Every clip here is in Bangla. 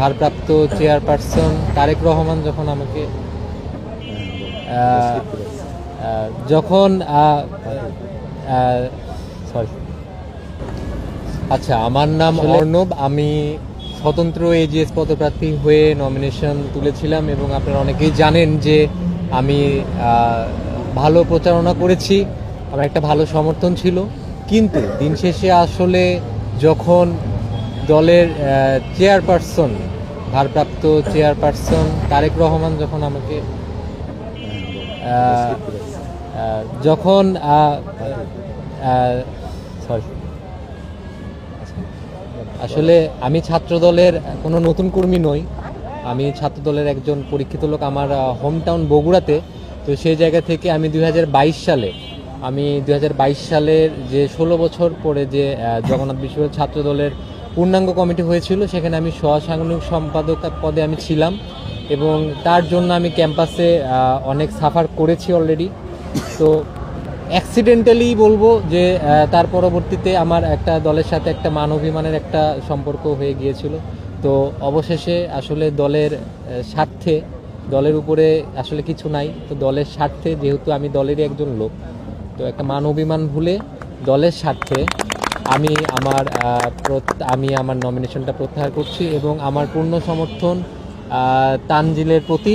ভারপ্রাপ্ত চেয়ারপারসন তারেক রহমান যখন আমাকে যখন সরি আচ্ছা আমার নাম অর্ণব। আমি স্বতন্ত্র এজিএস পদপ্রার্থী হয়ে নমিনেশন তুলেছিলাম এবং আপনারা অনেকেই জানেন যে আমি ভালো প্রচারণা করেছি। আমার একটা ভালো সমর্থন ছিল। কিন্তু দিন শেষে আসলে যখন দলের চেয়ারপারসন ভারপ্রাপ্ত চেয়ারপারসন তারেক রহমান যখন আমাকে যখন সরি আসলে আমি ছাত্র দলের কোনো নতুন কর্মী নই। আমি ছাত্র দলের একজন পরীক্ষিত লোক আমার হোম টাউন বগুড়াতে। তো সেই জায়গা থেকে আমি দুই হাজার বাইশ সালে, আমি দুই হাজার বাইশ সালের যে ষোলো বছর পরে যে জগন্নাথ বিশ্ববিদ্যালয় ছাত্র দলের পূর্ণাঙ্গ কমিটি হয়েছিল, সেখানে আমি সহসাংগঠনিক সম্পাদক পদে আমি ছিলাম এবং তার জন্য আমি ক্যাম্পাসে অনেক সাফার করেছি অলরেডি তো অ্যাক্সিডেন্টালি বলব যে তার পরবর্তীতে আমার একটা দলের সাথে একটা মানবিমানের একটা সম্পর্ক হয়ে গিয়েছিল। তো অবশেষে আসলে দলের স্বার্থে, দলের উপরে আসলে কিছু নাই। তো দলের স্বার্থে, যেহেতু আমি দলেরই একজন লোক, তো একটা মানবিমান ভুলে দলের স্বার্থে আমি আমার আমি আমার নমিনেশনটা প্রত্যাহার করছি এবং আমার পূর্ণ সমর্থন তানজিলের প্রতি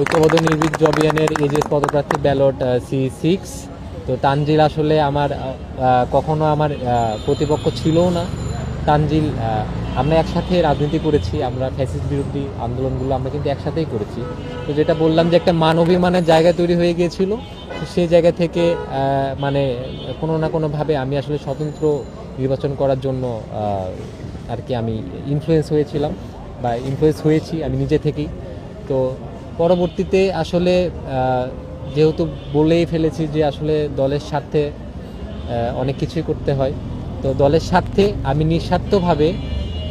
ঐক্যবদ্ধ নির্ভীক জবিয়ানের এজেস পদপ্রার্থী ব্যালট সি সিক্স, তো তানজিল আসলে আমার কখনো আমার প্রতিপক্ষ ছিলও না। তানজিল আমরা একসাথে রাজনীতি করেছি, আমরা ফ্যাসিস বিরোধী আন্দোলনগুলো আমরা কিন্তু একসাথেই করেছি। তো যেটা বললাম যে একটা মানবিমানের জায়গা তৈরি হয়ে গিয়েছিল সেই জায়গা থেকে মানে কোনো না কোনোভাবে আমি আসলে স্বতন্ত্র নির্বাচন করার জন্য আর কি আমি ইনফ্লুয়েন্স হয়েছিলাম বা ইনফ্লুয়েন্স হয়েছি আমি নিজে থেকেই। তো পরবর্তীতে আসলে যেহেতু বলেই ফেলেছি যে আসলে দলের স্বার্থে অনেক কিছুই করতে হয়, তো দলের স্বার্থে আমি নিঃস্বার্থভাবে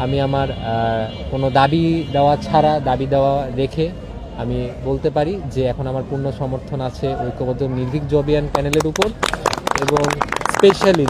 আমি আমার কোনো দাবি দেওয়া ছাড়া, দাবি দেওয়া রেখে আমি বলতে পারি যে এখন আমার পূর্ণ সমর্থন আছে ঐক্যবদ্ধ নির্ভীক জবিয়ান প্যানেলের উপর এবং স্পেশালি